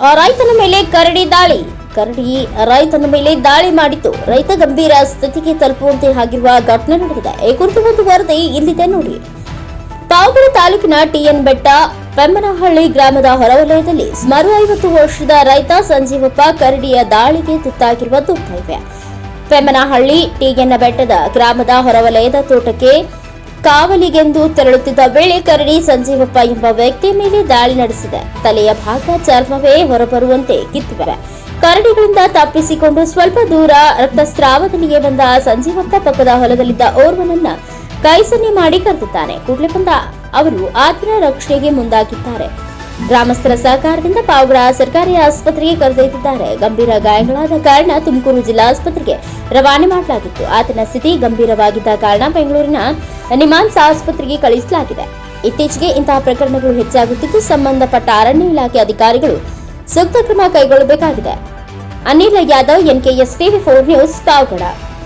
ರೈತನ ಮೇಲೆ ಕರಡಿ ದಾಳಿ. ಕರಡಿ ರೈತನ ಮೇಲೆ ದಾಳಿ ಮಾಡಿತು ರೈತ ಗಂಭೀರ ಸ್ಥಿತಿಗೆ ತಲುಪುವಂತೆ ಆಗಿರುವ ಘಟನೆ ನಡೆದಿದೆ. ಈ ಕುರಿತು ಒಂದು ವರದಿ ಇಲ್ಲಿದೆ ನೋಡಿ. ಪಾವಗಡ ತಾಲೂಕಿನ ಟಿಎನ್ ಬೆಟ್ಟ ಪೆಮ್ಮನಹಳ್ಳಿ ಗ್ರಾಮದ ಹೊರವಲಯದಲ್ಲಿ ಸುಮಾರು ಐವತ್ತು ವರ್ಷದ ರೈತ ಸಂಜೀವಪ್ಪ ಕರಡಿಯ ದಾಳಿಗೆ ತುತ್ತಾಗಿರುವ ದುಃಖ ಇವೆ ಪೆಮ್ಮನಹಳ್ಳಿ ಟಿಎನ್ ಬೆಟ್ಟದ ಗ್ರಾಮದ ಹೊರವಲಯದ ತೋಟಕ್ಕೆ ಕಾವಲಿಗೆಂದು ತೆರಳುತ್ತಿದ್ದ ವೇಳೆ ಕರಡಿ ಸಂಜೀವಪ್ಪ ಎಂಬ ವ್ಯಕ್ತಿ ಮೇಲೆ ದಾಳಿ ನಡೆಸಿದೆ. ತಲೆಯ ಭಾಗ ಚರ್ಮವೇ ಹೊರಬರುವಂತೆ ಕಿತ್ತಿವೆ ಕರಡಿಗಳಿಂದ ತಪ್ಪಿಸಿಕೊಂಡು ಸ್ವಲ್ಪ ದೂರ ರಕ್ತಸ್ರಾವದಲ್ಲಿಯೇ ಬಂದ ಸಂಜೀವಪ್ಪ ಪಕ್ಕದ ಹೊಲದಲ್ಲಿದ್ದ ಓರ್ವನನ್ನ ಕೈ ಸನ್ನೆ ಮಾಡಿ ಕರೆದಿದ್ದಾನೆ. ಕೂಡಲೇ ಬಂದ ಅವರು ಆತನ ರಕ್ಷಣೆಗೆ ಮುಂದಾಗಿದ್ದಾರೆ. ಗ್ರಾಮಸ್ಥರ ಸಹಕಾರದಿಂದ ಪಾವಗಡ ಸರ್ಕಾರಿ ಆಸ್ಪತ್ರೆಗೆ ಕರೆದೊಯ್ದಿದ್ದಾರೆ. ಗಂಭೀರ ಗಾಯಗಳಾದ ಕಾರಣ ತುಮಕೂರು ಜಿಲ್ಲಾ ಆಸ್ಪತ್ರೆಗೆ ರವಾನೆ ಮಾಡಲಾಗಿತ್ತು. ಆತನ ಸ್ಥಿತಿ ಗಂಭೀರವಾಗಿದ್ದ ಕಾರಣ ಬೆಂಗಳೂರಿನ ನಿಮಾನ್ಸ್ ಆಸ್ಪತ್ರೆಗೆ ಕಳುಹಿಸಲಾಗಿದೆ. ಇತ್ತೀಚೆಗೆ ಇಂತಹ ಪ್ರಕರಣಗಳು ಹೆಚ್ಚಾಗುತ್ತಿದ್ದು, ಸಂಬಂಧಪಟ್ಟ ಅರಣ್ಯ ಇಲಾಖೆ ಅಧಿಕಾರಿಗಳು ಸೂಕ್ತ ಕ್ರಮ ಕೈಗೊಳ್ಳಬೇಕಾಗಿದೆ. Anil Yadav, NKS TV four news, Pavagada.